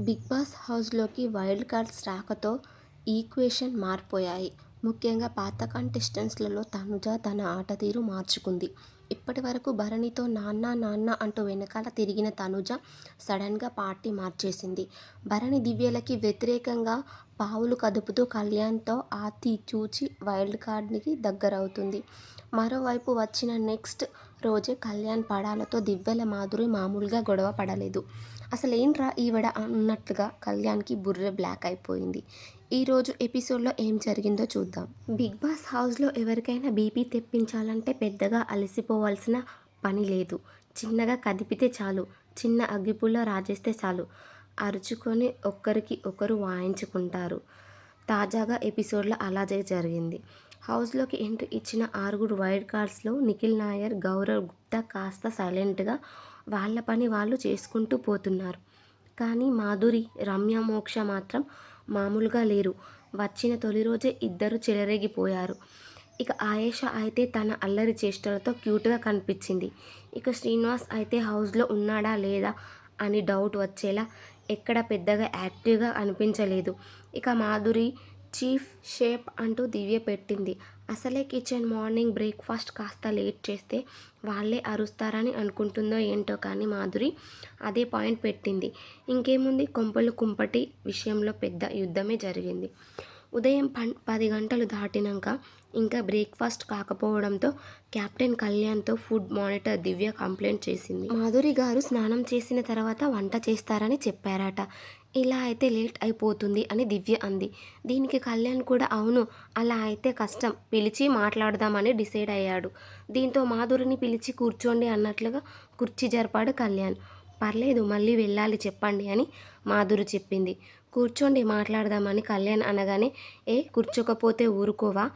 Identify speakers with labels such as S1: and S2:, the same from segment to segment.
S1: Big Boss హౌస్లోకి wild cards రాకతో equation మారిపోయాయి. ముఖ్యంగా పాత కంటెస్టెంట్స్లలో తనుజ తన ఆటతీరు మార్చుకుంది. ఇప్పటి వరకు భరణితో నాన్న నాన్న అంటూ వెనకాల తిరిగిన తనుజ సడన్గా పార్టీ మార్చేసింది. భరణి దివ్యలకి వ్యతిరేకంగా పావులు కదుపుతూ కళ్యాణ్తో ఆతి చూచి వైల్డ్ కార్డ్కి దగ్గరవుతుంది. మరోవైపు వచ్చిన నెక్స్ట్ రోజే కళ్యాణ్ పడాలతో దివ్యల మాధురి మామూలుగా గొడవ పడలేదు. అసలేంట్రా ఈవిడ అన్నట్లుగా కళ్యాణ్కి బుర్ర బ్లాక్ అయిపోయింది. ఈరోజు ఎపిసోడ్లో ఏం జరిగిందో చూద్దాం. బిగ్ బాస్ హౌస్లో ఎవరికైనా బీపీ తెప్పించాలంటే పెద్దగా అలసిపోవాల్సిన పని లేదు. చిన్నగా కదిపితే చాలు. చిన్న అగ్గిపుల్లో రాజేస్తే చాలు అరుచుకొని ఒకరికి ఒకరు వాయించుకుంటారు. తాజాగా ఎపిసోడ్లో అలాగే జరిగింది. హౌస్లోకి ఎంట్రీ ఇచ్చిన ఆరుగురు వైల్డ్ కార్డ్స్లో నిఖిల్ నాయర్, గౌరవ్ గుప్తా కాస్త సైలెంట్గా వాళ్ళ పని వాళ్ళు చేసుకుంటూ పోతున్నారు. కానీ మాధురి, రమ్య, మోక్ష మాత్రం మామూలుగా లేరు. వచ్చిన తొలి రోజే ఇద్దరు చెలరేగిపోయారు. ఇక ఆయేష అయితే తన అల్లరి చేష్టలతో క్యూట్గా కనిపించింది. ఇక శ్రీనివాస్ అయితే హౌస్లో ఉన్నాడా లేదా అని డౌట్ వచ్చేలా ఎక్కడ పెద్దగా యాక్టివ్గా అనిపించలేదు. ఇక మాధురి చీఫ్ షేప్ అంటూ దివ్య పెట్టింది. అసలే కిచెన్ మార్నింగ్ బ్రేక్ఫాస్ట్ కాస్త లేట్ చేస్తే వాళ్ళే అరుస్తారని అనుకుంటుందో ఏంటో కానీ మాధురి అదే పాయింట్ పెట్టింది. ఇంకేముంది కొంపలు కుంపటి విషయంలో పెద్ద యుద్ధమే జరిగింది. ఉదయం పది గంటలు దాటినాక ఇంకా బ్రేక్ఫాస్ట్ కాకపోవడంతో కెప్టెన్ కళ్యాణ్తో ఫుడ్ మానిటర్ దివ్య కంప్లైంట్ చేసింది. మాధురి గారు స్నానం చేసిన తర్వాత వంట చేస్తారని చెప్పారట. ఇలా అయితే లేట్ అయిపోతుంది అని దివ్య అంది. దీనికి కళ్యాణ్ కూడా అవును అలా అయితే కష్టం పిలిచి మాట్లాడదామని డిసైడ్ అయ్యాడు. దీంతో మాధురిని పిలిచి కూర్చోండి అన్నట్లుగా కుర్చీ జరిపాడు కళ్యాణ్. పర్లేదు మళ్ళీ వెళ్ళాలి చెప్పండి అని మాధురి చెప్పింది. కూర్చోండి మాట్లాడదామని కళ్యాణ్ అనగానే ఏ కూర్చోకపోతే ఊరుకోవా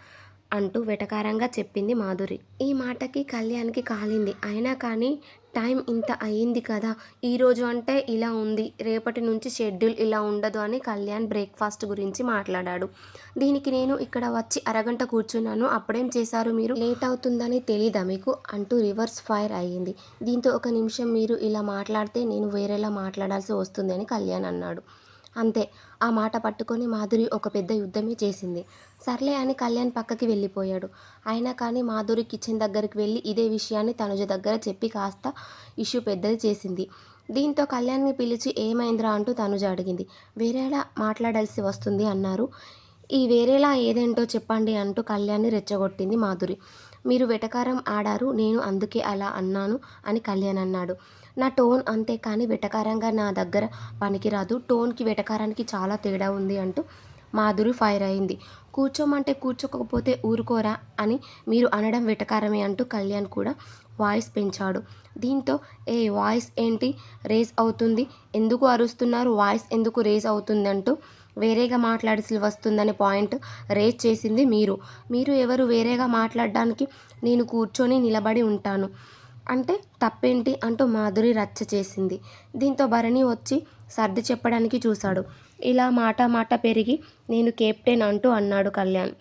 S1: అంటూ వెటకారంగా చెప్పింది మాధురి. ఈ మాటకి కళ్యాణ్కి కాలింది. అయినా కానీ టైం ఇంత అయ్యింది కదా ఈరోజు అంటే ఇలా ఉంది రేపటి నుంచి షెడ్యూల్ ఇలా ఉండదు అని కళ్యాణ్ బ్రేక్ఫాస్ట్ గురించి మాట్లాడాడు. దీనికి నేను ఇక్కడ వచ్చి అరగంట కూర్చున్నాను అప్పుడేం చేశారు మీరు లేట్ అవుతుందని తెలీదా మీకు అంటూ రివర్స్ ఫైర్ అయ్యింది. దీంతో ఒక నిమిషం మీరు ఇలా మాట్లాడితే నేను వేరేలా మాట్లాడాల్సి వస్తుంది అని కళ్యాణ్ అన్నాడు. అంతే ఆ మాట పట్టుకొని మాధురి ఒక పెద్ద యుద్ధమే చేసింది. సర్లే అని కళ్యాణ్ పక్కకి వెళ్ళిపోయాడు అయినా కానీ మాధురి కిచెన్ దగ్గరికి వెళ్ళి ఇదే విషయాన్ని తనుజ దగ్గర చెప్పి కాస్త ఇష్యూ పెద్దది చేసింది. దీంతో కళ్యాణ్ని పిలిచి ఏమైందిరా అంటూ తనుజ అడిగింది. వేరేలా మాట్లాడాల్సి వస్తుంది అన్నారు. ఈ వేరేలా ఏదేంటో చెప్పండి అంటూ కళ్యాణ్ని రెచ్చగొట్టింది మాధురి. మీరు వెటకారం ఆడారు నేను అందుకే అలా అన్నాను అని కళ్యాణ్ అన్నాడు. నా టోన్ అంతే కానీ వెటకారంగా నా దగ్గర పనికిరాదు. టోన్కి వెటకారానికి చాలా తేడా ఉంది అంటూ మాధురి ఫైర్ అయింది. కూర్చోమంటే కూర్చోకపోతే ఊరుకోరా అని మీరు అనడం వెటకారమే అంటూ కళ్యాణ్ కూడా వాయిస్ పెంచాడు. దీంతో ఏ వాయిస్ ఏంటి రేజ్ అవుతుంది ఎందుకు అరుస్తున్నారు వాయిస్ ఎందుకు రేజ్ అవుతుందంటూ వేరేగా మాట్లాడాల్సి వస్తుందనే పాయింట్ రేజ్ చేసింది మీరు. మీరు ఎవరు వేరేగా మాట్లాడడానికి నేను కూర్చొని నిలబడి ఉంటాను అంటే తప్పేంటి అంటూ మాధురి రచ్చ చేసింది. దీంతో భరణి వచ్చి సర్ది చెప్పడానికి చూశాడు. ఇలా మాట మాట పెరిగి నేను కెప్టెన్ అంటూ అన్నాడు కళ్యాణ్.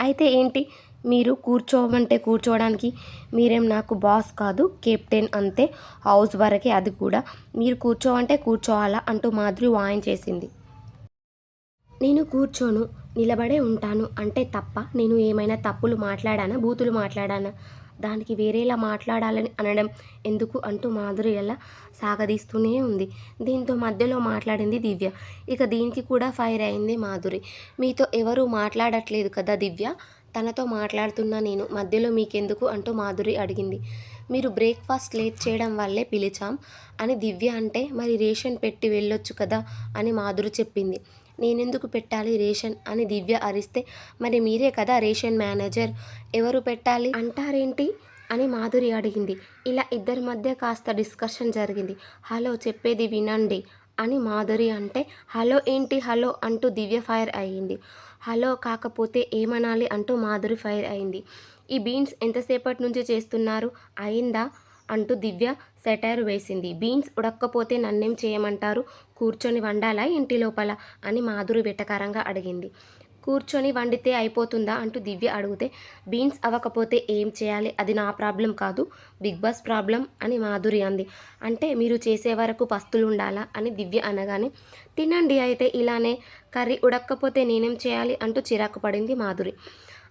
S1: అయితే ఏంటి మీరు కూర్చోమంటే కూర్చోవడానికి మీరేం నాకు బాస్ కాదు కెప్టెన్ అంతే హౌస్ వరకే అది కూడా మీరు కూర్చోమంటే కూర్చోవాలా అంటూ మాధురి వాయిన్ చేసింది నేను కూర్చోను నిలబడే ఉంటాను అంటే తప్ప నేను ఏమైనా తప్పులు మాట్లాడానా బూతులు మాట్లాడానా దానికి వేరేలా మాట్లాడాలని అనడం ఎందుకు అంటూ మాధురి అలా సాగదీస్తూనే ఉంది. దీంతో మధ్యలో మాట్లాడింది దివ్య. ఇక దీనికి కూడా ఫైర్ అయింది మాధురి. మీతో ఎవరూ మాట్లాడట్లేదు కదా దివ్య తనతో మాట్లాడుతున్నా నేను మధ్యలో మీకెందుకు అంటూ మాధురి అడిగింది. మీరు బ్రేక్ఫాస్ట్ లేట్ చేయడం వల్లే పిలిచాం అని దివ్య అంటే మరి రేషన్ పెట్టి వెళ్ళొచ్చు కదా అని మాధురి చెప్పింది. నేనెందుకు పెట్టాలి రేషన్ అని దివ్య అరిస్తే మరి మీరే కదా రేషన్ మేనేజర్ ఎవరు పెట్టాలి అంటారేంటి అని మాధురి అడిగింది. ఇలా ఇద్దరి మధ్య కాస్త డిస్కషన్ జరిగింది. హలో చెప్పేది వినండి అని మాధురి అంటే హలో ఏంటి హలో అంటూ దివ్య ఫైర్ అయ్యింది. హలో కాకపోతే ఏమనాలి అంటూ మాధురి ఫైర్ అయింది. ఈ బీన్స్ ఎంతసేపటి నుంచి చేస్తున్నారు అయిందా అంటూ దివ్య సెటైర్ వేసింది. బీన్స్ ఉడక్కపోతే నన్నేం చేయమంటారు? కూర్చొని వండాలా ఇంటి లోపల? అని మాధురి వెటకారంగా అడిగింది. కూర్చొని వండితే అయిపోతుందా అంటూ దివ్య అడిగితే బీన్స్ అవ్వకపోతే ఏం చేయాలి? అది నా ప్రాబ్లం కాదు బిగ్ బాస్ ప్రాబ్లం అని మాధురి అంది. అంటే మీరు చేసే వరకు పస్తులు ఉండాలా? అని దివ్య అనగానే తినండి అయితే ఇలానే కర్రీ ఉడక్కపోతే నేనేం చేయాలి? అంటూ చిరాకు పడింది మాధురి.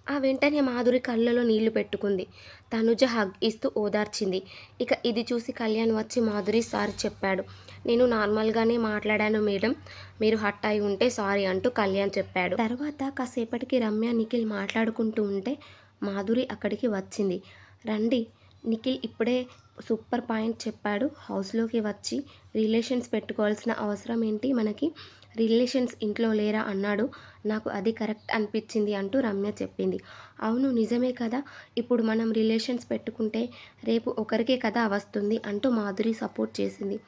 S1: ఆ వెంటనే మాధురి కళ్ళలో నీళ్ళు పెట్టుకుంది. తనుజ హగ్ ఇస్తూ ఓదార్చింది. ఇక ఇది చూసి కళ్యాణ్ వచ్చి మాధురి సారీ చెప్పాడు. నేను నార్మల్గానే మాట్లాడాను మేడం. మీరు హట్ అయి ఉంటే సారీ అంటూ కళ్యాణ్ చెప్పాడు. తర్వాత కాసేపటికి రమ్య నిఖిల్ మాట్లాడుకుంటూ ఉంటే మాధురి అక్కడికి వచ్చింది. రండి నిఖిల్ ఇప్పుడే సూపర్ పాయింట్ చెప్పాడు. హౌస్లోకి వచ్చి రిలేషన్స్ పెట్టుకోవాల్సిన అవసరం ఏంటి? మనకి రిలేషన్స్ ఇంట్లో లేరా అన్నాడు. నాకు అది కరెక్ట్ అనిపించింది అంటూ రమ్య చెప్పింది. అవును నిజమే కదా. ఇప్పుడు మనం రిలేషన్స్ పెట్టుకుంటే రేపు ఒకరికే కదా వస్తుంది అంటూ మాధురి సపోర్ట్ చేసింది.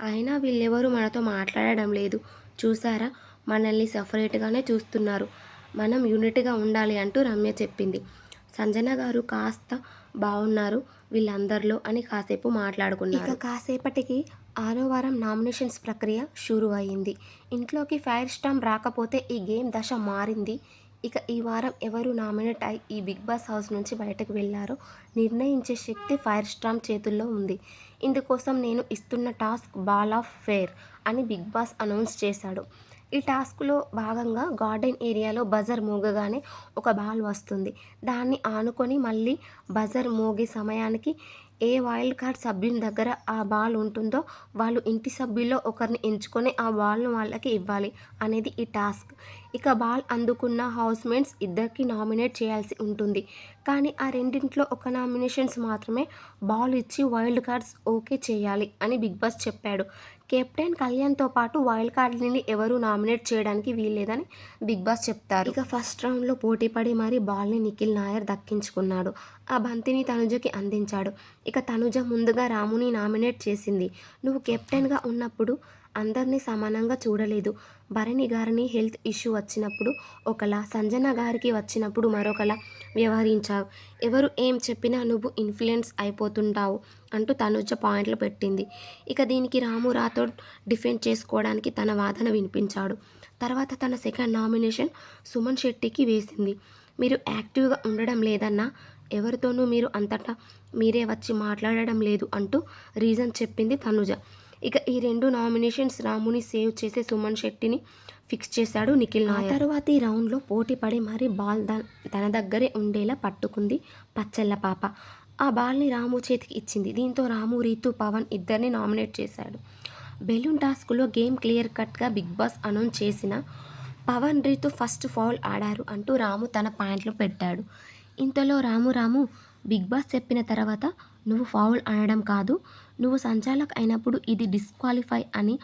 S1: అయినా వీళ్ళెవరూ మనతో మాట్లాడడం లేదు. చూసారా? మనల్ని సపరేట్గానే చూస్తున్నారు. మనం యూనిట్గా ఉండాలి అంటూ రమ్య చెప్పింది. సంజన గారు కాస్త బాగున్నారు వీళ్ళందరిలో అని కాసేపు మాట్లాడుకున్నారు. ఇక కాసేపటికి ఆరో వారం నామినేషన్స్ ప్రక్రియ షురు అయింది ఇంట్లోకి ఫైర్ స్టామ్ రాకపోతే ఈ గేమ్ దశ మారింది. ఇక ఈ వారం ఎవరు నామినేట్ అయి ఈ బిగ్ బాస్ హౌస్ నుంచి బయటకు వెళ్ళారో నిర్ణయించే శక్తి ఫైర్ స్టామ్ చేతుల్లో ఉంది. ఇందుకోసం నేను ఇస్తున్న టాస్క్ బాల్ ఆఫ్ ఫేర్ అని బిగ్ బాస్ అనౌన్స్ చేశాడు. ఈ టాస్క్లో భాగంగా గార్డెన్ ఏరియాలో బజర్ మోగగానే ఒక బాల్ వస్తుంది. దాన్ని ఆనుకొని మళ్ళీ బజర్ మోగే సమయానికి ఏ వైల్డ్ కార్డ్ సభ్యుని దగ్గర ఆ బాల్ ఉంటుందో వాళ్ళు ఇంటి సభ్యుల్లో ఒకరిని ఎంచుకొని ఆ బాల్ను వాళ్ళకి ఇవ్వాలి అనేది ఈ టాస్క్ ఇక బాల్ అందుకున్న హౌస్మేట్స్ ఇద్దరికి నామినేట్ చేయాల్సి ఉంటుంది. కానీ ఆ రెండింట్లో ఒక నామినేషన్స్ మాత్రమే బాల్ ఇచ్చి వైల్డ్ కార్డ్స్ ఓకే చేయాలి అని బిగ్ బాస్ చెప్పాడు. కెప్టెన్ కళ్యాణ్తో పాటు వైల్డ్ కార్డ్ని ఎవరు నామినేట్ చేయడానికి వీల్లేదని బిగ్ బాస్ చెప్తారు. ఇక ఫస్ట్ రౌండ్లో పోటీపడి మరీ బాల్ని నిఖిల్ నాయర్ దక్కించుకున్నాడు. ఆ బంతిని తనుజకి అందించాడు. ఇక తనుజ ముందుగా రాముని నామినేట్ చేసింది. నువ్వు కెప్టెన్గా ఉన్నప్పుడు అందరినీ సమానంగా చూడలేదు. భరణి గారిని హెల్త్ ఇష్యూ వచ్చినప్పుడు ఒకలా సంజన గారికి వచ్చినప్పుడు మరొకలా వ్యవహరించావు. ఎవరు ఏం చెప్పినా నువ్వు ఇన్ఫ్లుయెన్స్ అయిపోతుంటావు అంటూ తనుజ పాయింట్లు పెట్టింది. ఇక దీనికి రాము రాథోడ్ డిఫెండ్ చేసుకోవడానికి తన వాదన వినిపించాడు. తర్వాత తన సెకండ్ నామినేషన్ సుమన్ శెట్టికి వేసింది. మీరు యాక్టివ్గా ఉండడం లేదన్నా ఎవరితోనూ మీరు అంతటా మీరే వచ్చి మాట్లాడడం లేదు అంటూ రీజన్ చెప్పింది తనుజ. ఇక ఈ రెండు నామినేషన్స్ రాముని సేవ్ చేసే సుమన్ శెట్టిని ఫిక్స్ చేశాడు నిఖిల్ నాయర్. తరువాతి రౌండ్లో పోటీ పడి మరీ బాల్ తన దగ్గరే ఉండేలా పట్టుకుంది పచ్చళ్ళ పాప. ఆ బాల్ని రాము చేతికి ఇచ్చింది. దీంతో రాము రీతు పవన్ ఇద్దరిని నామినేట్ చేశాడు. బెలూన్ టాస్క్లో గేమ్ క్లియర్ కట్గా బిగ్ బాస్ అనౌన్స్ చేసిన పవన్ రీతు ఫస్ట్ ఫౌల్ ఆడారు అంటూ రాము తన పాయింట్లు పెట్టాడు. ఇంతలో రాము రాము బిగ్ బాస్ చెప్పిన తర్వాత నువ్వు ఫౌల్ అనడం కాదు నువ్వు సంచాలక్ అయినప్పుడు ఇది డిస్క్వాలిఫై అని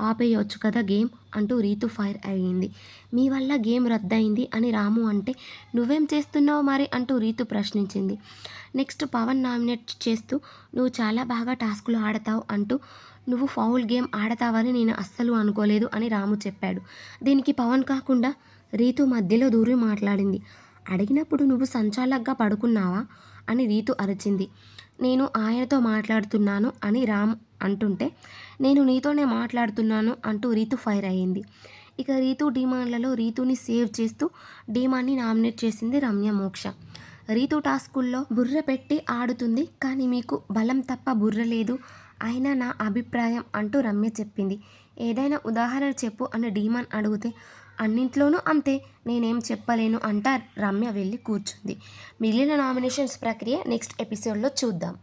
S1: ఆపేయొచ్చు కదా గేమ్ అంటూ రీతు ఫైర్ అయ్యింది. మీ వల్ల గేమ్ రద్దయింది అని రాము అంటే నువ్వేం చేస్తున్నావు మరి అంటూ రీతు ప్రశ్నించింది. నెక్స్ట్ పవన్ నామినేట్ చేస్తూ నువ్వు చాలా బాగా టాస్కులు ఆడతావు అంటూ నువ్వు ఫౌల్ గేమ్ ఆడతావని నేను అస్సలు అనుకోలేదు అని రాము చెప్పాడు. దీనికి పవన్ కాకుండా రీతు మధ్యలో దూరి మాట్లాడింది. అడిగినప్పుడు నువ్వు సంచాలక్గా పడుకున్నావా? అని రీతు అరిచింది. నేను ఆయనతో మాట్లాడుతున్నాను అని రామ్ అంటుంటే నేను నీతోనే మాట్లాడుతున్నాను అంటూ రీతు ఫైర్ అయ్యింది. ఇక రీతు డిమాండ్లలో రీతుని సేవ్ చేస్తూ డిమాండ్ని నామినేట్ చేసింది రమ్య మోక్ష. రీతు టాస్కుల్లో బుర్ర పెట్టి ఆడుతుంది కానీ మీకు బలం తప్ప బుర్ర లేదు అయినా నా అభిప్రాయం అంటూ రమ్య చెప్పింది. ఏదైనా ఉదాహరణ చెప్పు అని డీమాన్ అడిగితే అన్నింట్లోనూ అంతే. నేనేం చెప్పలేను అంటా రమ్య వెళ్ళి కూర్చుంది. మిగిలిన నామినేషన్స్ ప్రక్రియ నెక్స్ట్ ఎపిసోడ్లో చూద్దాం.